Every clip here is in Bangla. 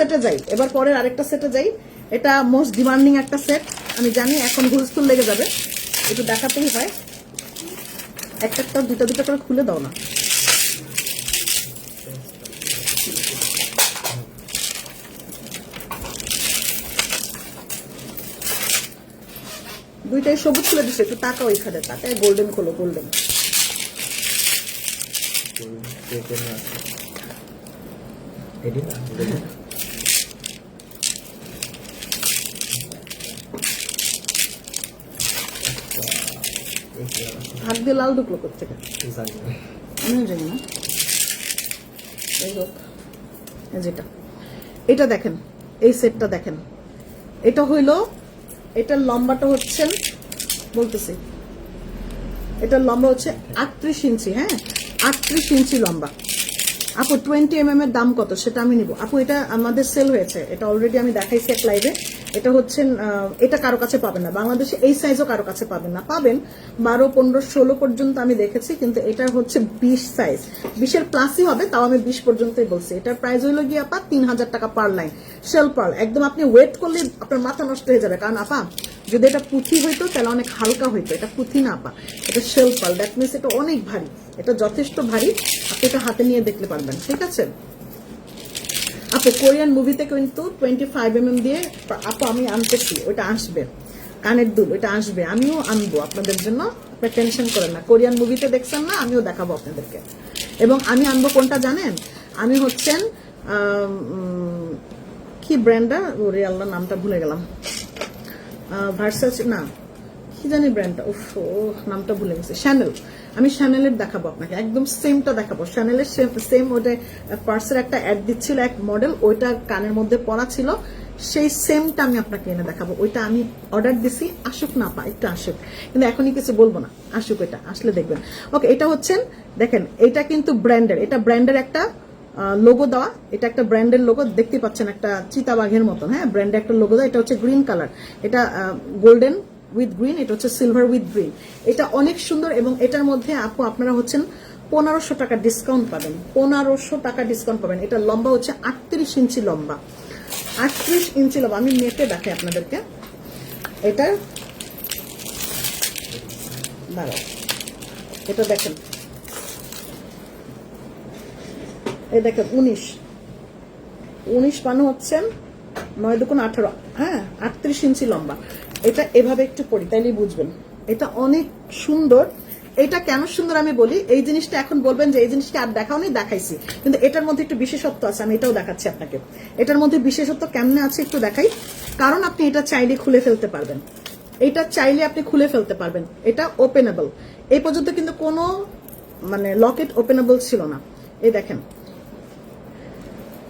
সেটে যাই এবার পরের আরেকটা সেটে যাই এটা মোস্ট ডিমান্ডিং একটা সেট আমি জানি এখন হুলস্থুল লেগে যাবে একটু দেখাতেই হয় একটা একটা দুটো দুটো করে খুলে দাও না দুইটাই সবুজ খুলে দিচ্ছে একটু টাকা ওইখানে টাকায় গোল্ডেন খোলো গোল্ডেন এটি না হাত দিয়ে লাল ঢুকলো কোথেকে। আমিও জানি না। এই হোক যেটা। এটা দেখেন এই সেটটা দেখেন। এটা হইল এটার লম্বাটা হচ্ছেন বলতেছি এটার লম্বা হচ্ছে আটত্রিশ ইঞ্চি হ্যাঁ? আটত্রিশ ইঞ্চি লম্বা। আপু টোয়েন্টি এম এর দাম কত? সেটা আমি নিব। আপু এটা আমাদের সেল হয়েছে। এটা অলরেডি আমি দেখাইছি এক লাইভে এটা হচ্ছে এটা কারও কাছে পাবেন না। বাংলাদেশে এই সাইজও কারও কাছে পাবেন না। পাবেন বারো, পনেরো, ষোলো পর্যন্ত আমি দেখেছি, কিন্তু এটা হচ্ছে বিশ সাইজ বিশের প্লাসই হবে, তাও আমি বিশ পর্যন্তই বলছি। এটার প্রাইস হইল গিয়ে আপা তিন হাজার টাকা পার লাইন সেল পার একদম আপনি ওয়েট করলে আপনার মাথা নষ্ট হয়ে যাবে। কারণ আপা, যদি এটা পুঁথি হইতো, তাহলে অনেক হালকা হইতো। এটা পুঁথি না আপা, এটা শেল পাল দ্যাট মিনস এটা অনেক ভারী। এটা যথেষ্ট ভারী। আপনি এটা হাতে নিয়ে দেখতে পারবেন। ঠিক আছে? আপু, কোরিয়ান মুভিতে কিন্তু টোয়েন্টি ফাইভ এম এম দিয়ে আপু, আমি আনতেছি ওটা আসবে। কানের দুল ওটা আসবে। আমিও আনব আপনাদের জন্য আপনার টেনশন করেন না। কোরিয়ান মুভিতে দেখছেন না, আমিও দেখাবো আপনাদেরকে। এবং আমি আনব কোনটা জানেন? আমি হচ্ছেন কি ব্র্যান্ডটা ওরে আল্লাহ, নামটা ভুলে গেলাম। ভার্সাস না, কি জানি ব্র্যান্ডটা ও, নামটা ভুলে গেছে। শ্যানেল আমি শ্যানেলের দেখাবো আপনাকে, একদম সেমটা দেখাবো। শ্যানেলের সেম ওটা পার্সের একটা অ্যাড দিচ্ছিল এক মডেল ওইটা কানের মধ্যে পড়া ছিল। সেই সেমটা আমি আপনাকে এনে দেখাবো। ওইটা আমি অর্ডার দিছি, আসুক না পা একটু আসুক। কিন্তু এখনই কিছু বলব না, আসুক এটা, আসলে দেখবেন। ওকে এটা হচ্ছেন দেখেন, এটা কিন্তু ব্র্যান্ডের এটা ব্র্যান্ডের একটা লোগো দেওয়া। এটা একটা ব্র্যান্ডের লোগো দেখতে পাচ্ছেন একটা চিতাবাঘের মতন হ্যাঁ? ব্র্যান্ডের একটা লোগো দেওয়া, এটা হচ্ছে গ্রিন কালার এটা গোল্ডেন উইথ গ্রিন এটা হচ্ছে সিলভার উইথ গ্রিন এটা অনেক সুন্দর এবং এটার মধ্যে আপু আপনারা হচ্ছেন পনেরোশো টাকা ডিসকাউন্ট পাবেন। পনেরোশো টাকা ডিসকাউন্ট পাবেন। এটা লম্বা হচ্ছে আটত্রিশ ইঞ্চি লম্বা। আটত্রিশ ইঞ্চি লম্বা। আমি মেপে দেখাই আপনাদেরকে। এটা এটা দেখেন। এই দেখেন, উনিশ। উনিশ মানে হচ্ছেন নয় দুগুণ আঠারো। হ্যাঁ আটত্রিশ ইঞ্চি লম্বা। এটা এভাবে একটু পড়ি, তাইলেই বুঝবেন। এটা অনেক সুন্দর। এটা কেন সুন্দর আমি বলি, এই জিনিসটা এখন বলবেন যে এই জিনিসটা আর দেখাও নি দেখাইছি। কিন্তু এটার মধ্যে একটু বিশেষত্ব আছে, আমি এটাও দেখাচ্ছি আপনাকে। এটার মধ্যে বিশেষত্ব কেমনে আছে একটু দেখাই। কারণ আপনি এটা চাইলে খুলে ফেলতে পারবেন। এটা চাইলে আপনি খুলে ফেলতে পারবেন। এটা ওপেনেবল এই পর্যন্ত কিন্তু কোনো মানে লকেট ওপেনেবল ছিল না। এই দেখেন।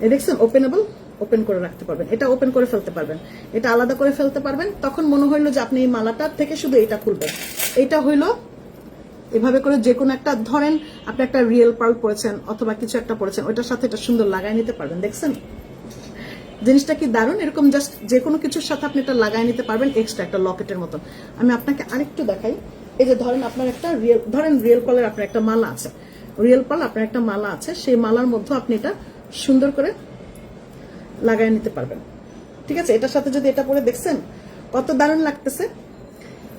এই দেখছেন ওপেনেবল ওপেন করে রাখতে পারবেন। এটা ওপেন করে ফেলতে পারবেন। এটা আলাদা করে ফেলতে পারবেন। তখন মনে হইল যে আপনি এই মালাটার থেকে শুধু এটা খুলবেন। এটা হইল এভাবে করে যে কোনো একটা, ধরেন আপনি একটা রিয়েল পার্ল পড়েছেন অথবা কিছু একটা পড়েছেন, ওইটার সাথে এটা সুন্দর লাগাই নিতে পারবেন। দেখছেন? জিনিসটা কি দারুণ? এরকম জাস্ট যে কোনো কিছুর সাথে আপনি এটা লাগাই নিতে পারবেন এক্সট্রা একটা লকেটের মতন আমি আপনাকে আরেকটু দেখাই। এই যে ধরেন আপনার একটা রিয়েল ধরেন রিয়েল পালের আপনার একটা মালা আছে। রিয়েল পাল আপনার একটা মালা আছে। সেই মালার মধ্যে আপনি এটা সুন্দর করে লাগাই নিতে পারবেন। ঠিক আছে? এটার সাথে যদি এটা পরে দেখছেন, কত দারুণ লাগতেছে।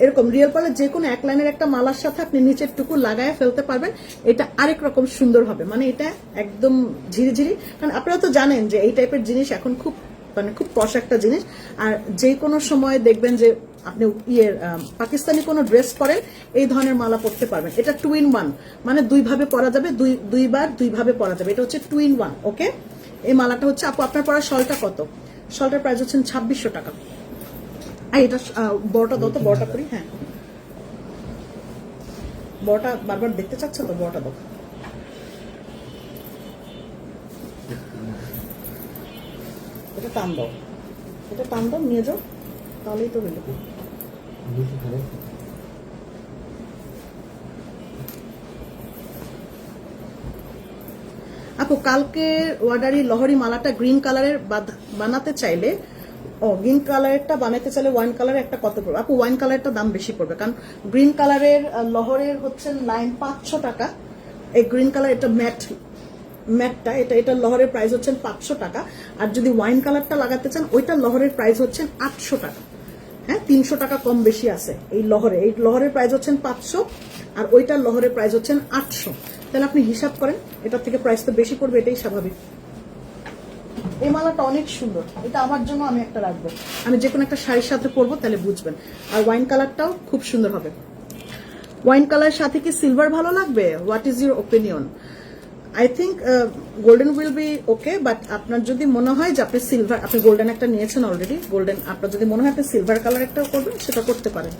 এরকম রিয়েল পালের যে কোনো এক লাইনের একটা মালার সাথে আপনি নিচের টুকু লাগায় ফেলতে পারবেন। এটা আরেক রকম সুন্দর হবে। মানে এটা একদম ঝিরিঝিরি। কারণ আপনারা তো জানেন যে এই টাইপের জিনিস এখন খুব মানে খুব পশ একটা জিনিস। আর যে কোনো সময় দেখবেন যে আপনি ইয়ের পাকিস্তানি কোনো ড্রেস পরেন, এই ধরনের মালা পরতে পারবেন। এটা টু ইন ওয়ান মানে দুইভাবে পরা যাবে, দুই, দুইবার দুইভাবে পরা যাবে। এটা হচ্ছে টু ইন ওয়ান ওকে এই মালাটা হচ্ছে, আপু, আপনার পরা শলটা কত? শলটার প্রাইস হচ্ছে ছাব্বিশশো টাকা। আর এটা বড়টা দাও তো, বড়টা করি হ্যাঁ। বড়টা বারবার দেখতে চাচ্ছ তো, বড়টা দাও। এটা টান দাও। এটা টান দাও, নিয়ে যাও, তাহলেই তো হইল বুঝতে পারে আপু, কালকে ওয়ার্ডারি লহরি মালাটা গ্রিন কালারের বানাতে চাইলে, ও, গ্রিন কালারেরটা বানাতে চাইলে ওয়াইন কালারের একটা কত পড়বে? আপু, ওয়াইন কালারটা দাম বেশি পড়বে, কারণ গ্রিন কালারের লহরের হচ্ছে লাইন পাঁচশো টাকা। এই গ্রিন কালার এটা ম্যাট ম্যাটটা, এটা এটা লহরের প্রাইস হচ্ছেন পাঁচশো টাকা। আর যদি ওয়াইন কালারটা লাগাতে চান, ওইটা লহরের প্রাইস হচ্ছেন আটশো টাকা। হ্যাঁ তিনশো টাকা কম বেশি আছে এই লহরে। এই লহরের প্রাইস হচ্ছেন পাঁচশো, আর ওইটার লহরের প্রাইস হচ্ছেন আটশো। তাহলে আপনি হিসাব করেন, এটার থেকে প্রাইস তো বেশি পড়বে, এটাই স্বাভাবিক। এই মালাটা অনেক সুন্দর, এটা আমার জন্য আমি একটা রাখব। আমি যে কোনো একটা শাড়ির সাথে পরবো, তাহলে বুঝবেন। আর ওয়াইন কালারটাও খুব সুন্দর হবে। ওয়াইন কালারের সাথে কি সিলভার ভালো লাগবে? What is your opinion I think golden will be okay but আপনার যদি মনে হয় যে আপনি সিলভার আপনি গোল্ডেন একটা নিয়েছেন অলরেডি গোল্ডেন আপনার যদি মনে হয় আপনি সিলভার কালার একটা করবেন, সেটা করতে পারেন।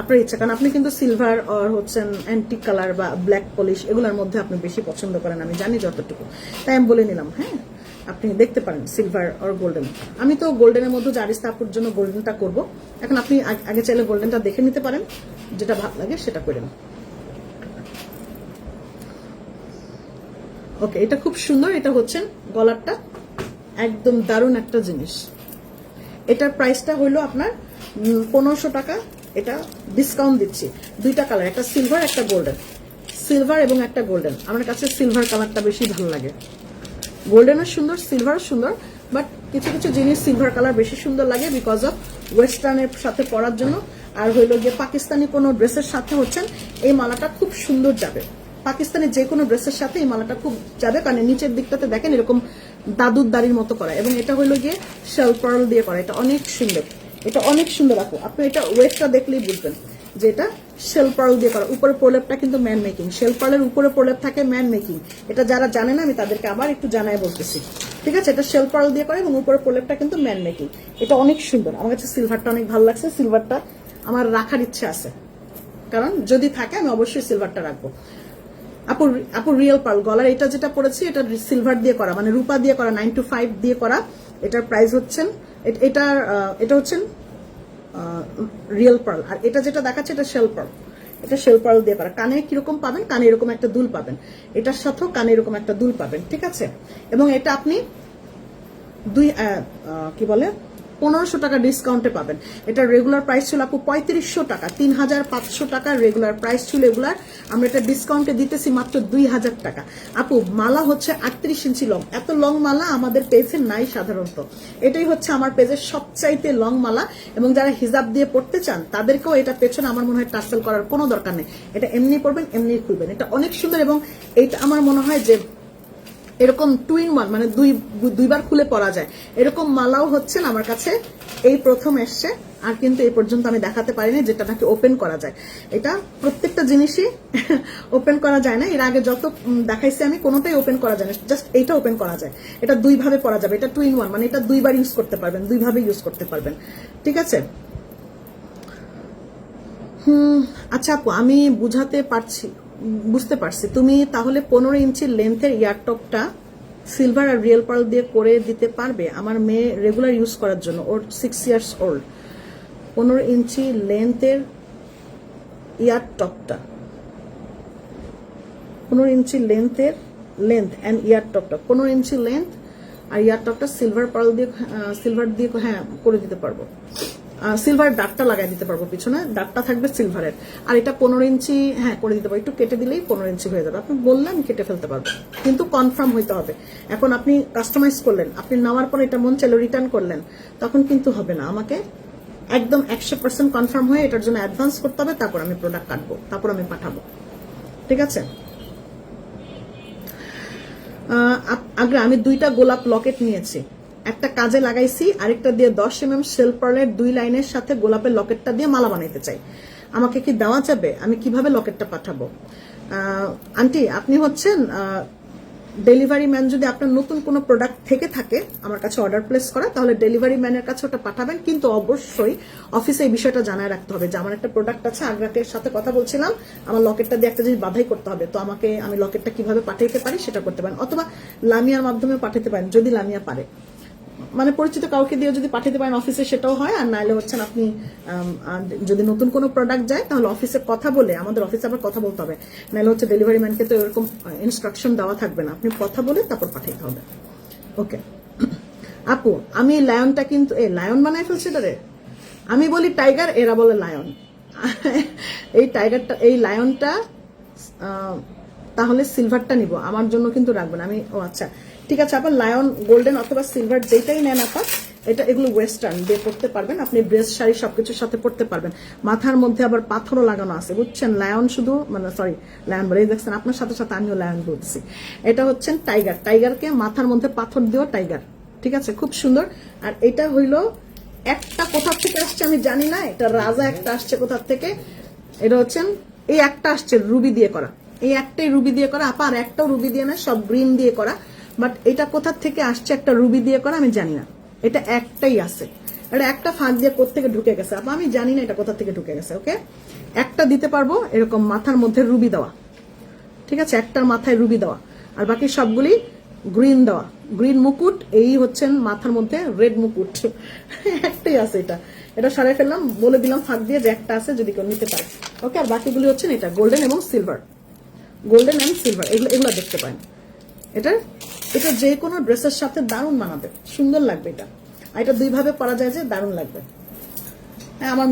আপনার ইচ্ছা, কারণ আপনি কিন্তু সিলভার আর হচ্ছেন অ্যান্টিক কালার বা ব্ল্যাক পলিশ এগুলোর মধ্যে আপনি বেশি পছন্দ করেন, আমি জানি যতটুকু। তাই আমি বলে নিলাম হ্যাঁ? আপনি দেখতে পারেন সিলভার আর গোল্ডেন আমি তো গোল্ডেনের মধ্যে জারিস তাপুর জন্য গোল্ডেনটা করব। এখন আপনি আগে চাইলে গোল্ডেনটা দেখে নিতে পারেন, যেটা ভালো লাগে সেটা করেন ওকে এটা খুব সুন্দর, এটা হচ্ছেন গলারটা। একদম দারুণ একটা জিনিস। এটার প্রাইসটা হলো আপনার পনেরোশো টাকা। এটা ডিসকাউন্ট দিচ্ছি। দুইটা কালার একটা সিলভার একটা গোল্ডেন সিলভার এবং একটা গোল্ডেন আমার কাছে সিলভার কালারটা বেশি ভালো লাগে। গোল্ডেনও সুন্দর সিলভারও সুন্দর বাট কিছু কিছু জিনিস সিলভার কালার বেশি সুন্দর লাগে বিকজ অফ ওয়েস্টার্নের সাথে পরার জন্য। আর হইল গিয়ে পাকিস্তানি কোনো ড্রেসের সাথে হচ্ছেন, এই মালাটা খুব সুন্দর যাবে। পাকিস্তানের যে কোনো ড্রেসের সাথে এই মালাটা খুব যাবে, কারণ নিচের দিকটাতে দেখেন এরকম দাদুর দাড়ির মতো করা। এবং এটা হইল গিয়ে শেল পার্ল দিয়ে করা। এটা অনেক সুন্দর। এটা অনেক সুন্দর আপু আপনি এটা ওয়েটটা দেখলেই বুঝবেন যে এটা শেল পার্ল দিয়ে করা। উপরে প্রলেপটা কিন্তু ম্যান মেকিং শেল পার্লের উপরে প্রলেপ থাকে ম্যান মেকিং এটা যারা জানে না, আমি তাদেরকে আবার একটু জানাই বলতেছি। ঠিক আছে? এটা শেল পার্ল দিয়ে করে এবং উপরে প্রলেপটা কিন্তু ম্যান মেকিং এটা অনেক সুন্দর। আমার কাছে সিলভারটা অনেক ভালো লাগছে। সিলভারটা আমার রাখার ইচ্ছে আছে। কারণ যদি থাকে, আমি অবশ্যই সিলভারটা রাখব। আপু আপু রিয়েল পার্ল গলার এটা যেটা পড়েছি এটা সিলভার দিয়ে করা। মানে রূপা দিয়ে করা নাইন টু ফাইভ দিয়ে করা। এটার প্রাইস হচ্ছেন এটার এটা হচ্ছেন রিয়েল পার্ল আর এটা যেটা দেখাচ্ছে, এটা শেল পার্ল এটা শেল পার্ল দিয়ে করা। কানে কীরকম পাবেন? কানে এরকম একটা দুল পাবেন। এটার সাথেও কানে এরকম একটা দুল পাবেন, ঠিক আছে? এবং এটা আপনি দুই কি বলে? পনেরোশো টাকা ডিসকাউন্টে পাবেন। এটা রেগুলার প্রাইস ছিল আপু পঁয়ত্রিশশো টাকা, তিন হাজার পাঁচশো টাকা রেগুলার প্রাইস ছিল এগুলার। আমরা এটা ডিসকাউন্টে দিতেছি মাত্র দুই হাজার টাকা। আপু, মালা হচ্ছে আটত্রিশ ইঞ্চি লং এত লং মালা আমাদের পেজে নাই সাধারণত। এটাই হচ্ছে আমার পেজের সবচাইতে লং মালা এবং যারা হিজাব দিয়ে পড়তে চান, তাদেরকেও এটা পেছনে আমার মনে হয় টার্সেল করার কোনো দরকার নেই। এটা এমনি পড়বেন, এমনি খুলবেন। এটা অনেক সুন্দর এবং এইটা আমার মনে হয় যে এরকম টুইন ওয়ান মানে দুই, দুইবার খুলে পরা যায়। এরকম মালাও হচ্ছেন আমার কাছে এই প্রথম এসছে, আর কিন্তু এই পর্যন্ত আমি দেখাতে পারিনি, যেটা নাকি ওপেন করা যায়। এটা প্রত্যেকটা জিনিসই ওপেন করা যায় না। এর আগে যত দেখাইছি আমি কোনোটাই ওপেন করা যায় না। জাস্ট এইটা ওপেন করা যায়। এটা দুইভাবে পরা যাবে। এটা টুইন ওয়ান মানে এটা দুইবার ইউজ করতে পারবেন, দুইভাবে ইউজ করতে পারবেন। ঠিক আছে? হুম আচ্ছা আপু, আমি বুঝাতে পারছি। বুঝতে পারছি। তুমি তাহলে পনেরো ইঞ্চি লেন্থের ইয়ারটপটা সিলভার আর রিয়েল পার্ল দিয়ে করে দিতে পারবে আমার মেয়ে রেগুলার ইউজ করার জন্য, ওর সিক্স ইয়ার্স ওল্ড পনেরো ইঞ্চি লেন্থের ইয়ারটপটা পনেরো ইঞ্চি লেন্থের লেন্থ অ্যান্ড ইয়ারটপটা পনেরো ইঞ্চি লেন্থ আর ইয়ারটপটা সিলভার পার্ল দিয়ে সিলভার দিয়ে হ্যাঁ করে দিতে পারব। সিলভার ডাকটা লাগাই দিতে পারব পিছনে। ডাকটা থাকবে সিলভারের আর এটা পনেরো ইঞ্চি হ্যাঁ করে দিতে পারব। একটু কেটে দিলেই পনেরো ইঞ্চি হয়ে যাবে। আপনি বললেন কেটে ফেলতে পারব। কিন্তু কনফার্ম হইতে হবে। এখন আপনি কাস্টমাইজ করলেন। আপনি নেওয়ার পর এটা মন চাইলো রিটার্ন করলেন। তখন কিন্তু হবে না। আমাকে একদম একশো পার্সেন্ট কনফার্ম হয়ে এটার জন্য অ্যাডভান্স করতে হবে। তারপর আমি প্রোডাক্ট কাটবো। তারপর আমি পাঠাবো। ঠিক আছে? আগ্রা, আমি দুইটা গোলাপ লকেট নিয়েছি। একটা কাজে লাগাইছি, আরেকটা দিয়ে দশ এম এম সেল পার্লের দুই লাইনের সাথে গোলাপের লকেটটা দিয়ে মালা বানাইতে চাই। আমাকে কি দেওয়া যাবে? আমি কীভাবে লকেটটা পাঠাবো? আন্টি, আপনি হচ্ছেন ডেলিভারি ম্যান যদি আপনার নতুন কোনো প্রোডাক্ট থেকে থাকে, আমার কাছে অর্ডার প্লেস করা, তাহলে ডেলিভারি ম্যানের কাছে ওটা পাঠাবেন, কিন্তু অবশ্যই অফিসে এই বিষয়টা জানায় রাখতে হবে যে আমার একটা প্রোডাক্ট আছে, আগ্রাকের সাথে কথা বলছিলাম, আমার লকেটটা দিয়ে একটা জিনিস বাধাই করতে হবে, তো আমাকে আমি লকেটটা কীভাবে পাঠাইতে পারি সেটা করতে পারেন, অথবা লামিয়ার মাধ্যমে পাঠাতে পারেন, যদি লামিয়া পারে। মানে পরিচিত কাউকে দিয়ে যদি পাঠাতে পারেন অফিসে সেটাও হয়। আর নাহলে হচ্ছেন আপনি যদি নতুন কোনো প্রোডাক্ট যায়, তাহলে অফিসে কথা বলে, আমাদের অফিসে আবার কথা বলতে হবে। নাহলে হচ্ছে ডেলিভারি ম্যানকে তো এরকম ইনস্ট্রাকশন দেওয়া থাকবে না। আপনি কথা বলে তারপর পাঠাতে হবে। ওকে আপু, আমি লায়নটা কিন্তু এ লায়ন বানাই ফেলছি রে আমি বলি টাইগার এরা বলে লায়ন এই টাইগারটা এই লায়নটা তাহলে সিলভারটা নিব। আমার জন্য কিন্তু রাখবেন আমি, ও আচ্ছা। ঠিক আছে আপনার লায়ন গোল্ডেন অথবা সিলভার যেটাই নেন আপা, এটা এগুলো ওয়েস্টার্ন দিয়ে পড়তে পারবেন। আপনি ড্রেস শাড়ি সবকিছুর সাথে পড়তে পারবেন। মাথার মধ্যে আবার পাথরও লাগানো আছে, বুঝছেন? লায়ন শুধু মানে সরি লায়ন বলে। দেখছেন, আপনার সাথে সাথে আমিও লায়ন বলছি এটা হচ্ছেন টাইগার টাইগারকে মাথার মধ্যে পাথর দিয়েও টাইগার ঠিক আছে? খুব সুন্দর। আর এটা হইল একটা কোথা থেকে আসছে আমি জানি না, এটা রাজা একটা আসছে কোথা থেকে? এটা হচ্ছেন, এই একটা আসছে রুবি দিয়ে করা। এই একটাই রুবি দিয়ে করা। আপা আর একটাও রুবি দিয়ে না সব গ্রিন দিয়ে করা। বাট এটা কোথা থেকে আসছে একটা রুবি দিয়ে করা আমি জানি না। এটা একটাই আছে। এটা একটা ফাঁক দিয়ে কোথেকে ঢুকে গেছে? আপা, আমি জানি না এটা কোথা থেকে ঢুকে গেছে, ওকে? একটা দিতে পারব এরকম মাথার মধ্যে রুবি দেওয়া। ঠিক আছে? একটার মাথায় রুবি দেওয়া। আর বাকি সবগুলি গ্রিন দেওয়া। গ্রিন মুকুট, এই হচ্ছেন মাথার মধ্যে রেড মুকুট। একটাই আছে এটা। এটা সরাই ফেললাম, বলে দিলাম ফাঁক দিয়ে যে একটা আছে যদি কেউ নিতে পারে। ওকে? আর বাকিগুলি হচ্ছেন এটা, গোল্ডেন এবং সিলভার। গোল্ডেন অ্যান্ড সিলভার এগুলো এগুলো দেখতে পারেন। এটা এটা যে কোনো ড্রেসের সাথে দারুণ মানাবে। সুন্দর লাগবে এটা। আর এটা দুইভাবে পরা যায় যে দারুণ লাগবে। হ্যাঁ আমার